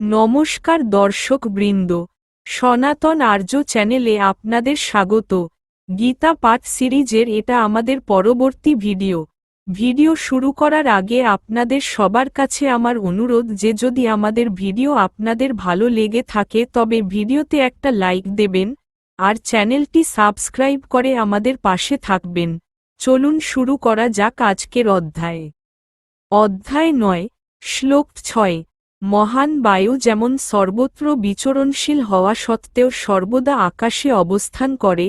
নমস্কার দর্শক বৃন্দ, সনাতন আর্য চ্যানেলে আপনাদের স্বাগত। গীতা পাঠ সিরিজের এটা আমাদের পরবর্তী ভিডিও। ভিডিও শুরু করার আগে আপনাদের সবার কাছে আমার অনুরোধ যে যদি আমাদের ভিডিও আপনাদের ভালো লেগে থাকে তবে ভিডিওতে একটা লাইক দেবেন, আর চ্যানেলটি সাবস্ক্রাইব করে আমাদের পাশে থাকবেন। চলুন শুরু করা যাক আজকের অধ্যায়। অধ্যায় নয়, শ্লোক ছয়। মহান বায়ু যেমন সর্বত্র বিচরণশীল হওয়া সত্ত্বেও সর্বদা আকাশে অবস্থান করে,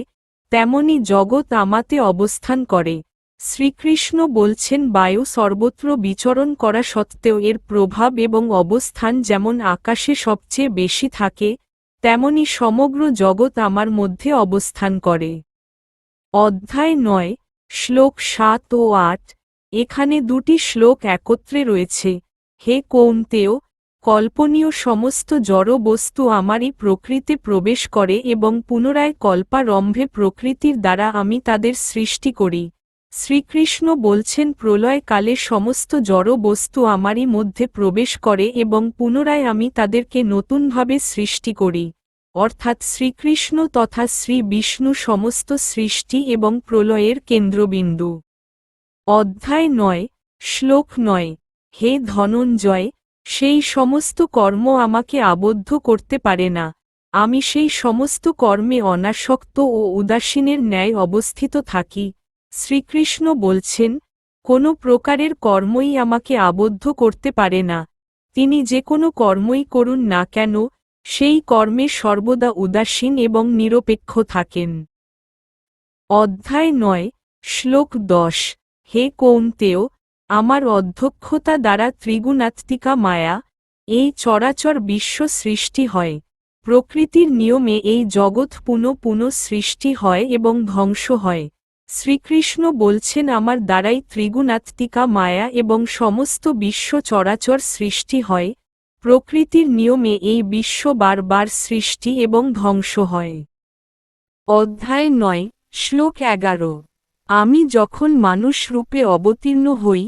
তেমনি জগৎ আমাতে অবস্থান করে। শ্রীকৃষ্ণ বলছেন, বায়ু সর্বত্র বিচরণ করা সত্ত্বেও এর প্রভাব এবং অবস্থান যেমন আকাশে সবচেয়ে বেশি থাকে, তেমনি সমগ্র জগৎ আমার মধ্যে অবস্থান করে। অধ্যায় নয়, শ্লোক সাত ও আট, এখানে দুটি শ্লোক একত্রে রয়েছে। হে কৌন্তেয় কল্পনীয় সমস্ত জড় বস্তু আমারই প্রকৃতি প্রবেশ করে এবং পুনরায় কল্পারম্ভে প্রকৃতির দ্বারা আমি তাদের সৃষ্টি করি। শ্রীকৃষ্ণ বলছেন, প্রলয়কালে সমস্ত জড় বস্তু আমারই মধ্যে প্রবেশ করে এবং পুনরায় আমি তাদেরকে নতুনভাবে সৃষ্টি করি। অর্থাৎ শ্রীকৃষ্ণ তথা শ্রী বিষ্ণু সমস্ত সৃষ্টি এবং প্রলয়ের কেন্দ্রবিন্দু। অধ্যায় নয়, শ্লোক নয়, হে ধনঞ্জয় সেই সমস্ত কর্ম আমাকে আবদ্ধ করতে পারে না। আমি সেই সমস্ত কর্মে অনাসক্ত ও উদাসীনের ন্যায় অবস্থিত থাকি। শ্রীকৃষ্ণ বলছেন, কোনো প্রকারের কর্মই আমাকে আবদ্ধ করতে পারে না। তিনি যে কোনো কর্মই করুন না কেন, সেই কর্মে সর্বদা উদাসীন এবং নিরপেক্ষ থাকেন। অধ্যায় নয়, শ্লোক দশ, হে কৌন্তেয় আমার অধ্যক্ষতা দ্বারা ত্রিগুণাত্মিকা মায়া, এই চরাচর বিশ্ব সৃষ্টি হয়। প্রকৃতির নিয়মে এই জগৎ পুনঃ পুনঃ সৃষ্টি হয় এবং ধ্বংস হয়। শ্রীকৃষ্ণ বলছেন, আমার দ্বারাই ত্রিগুণাত্মিকা মায়া এবং সমস্ত বিশ্ব চরাচর সৃষ্টি হয়। প্রকৃতির নিয়মে এই বিশ্ব বারবার সৃষ্টি এবং ধ্বংস হয়। অধ্যায় নয়, শ্লোক এগারো। আমি যখন মানুষ রূপে অবতীর্ণ হই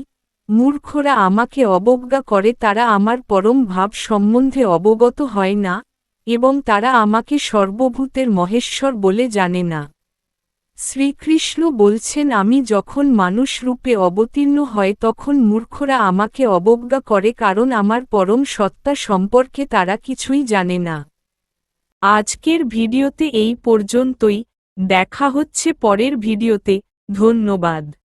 মূর্খরা আমাকে অবজ্ঞা করে, তারা আমার পরম ভাব সম্বন্ধে অবগত হয় না, এবং তারা আমাকে সর্বভূতের মহেশ্বর বলে জানে না। শ্রীকৃষ্ণ বলছেন, আমি যখন মানুষ রূপে অবতীর্ণ হয়, তখন মূর্খরা আমাকে অবজ্ঞা করে, কারণ আমার পরম সত্তা সম্পর্কে তারা কিছুই জানে না। আজকের ভিডিওতে এই পর্যন্তই। দেখা হচ্ছে পরের ভিডিওতে। ধন্যবাদ।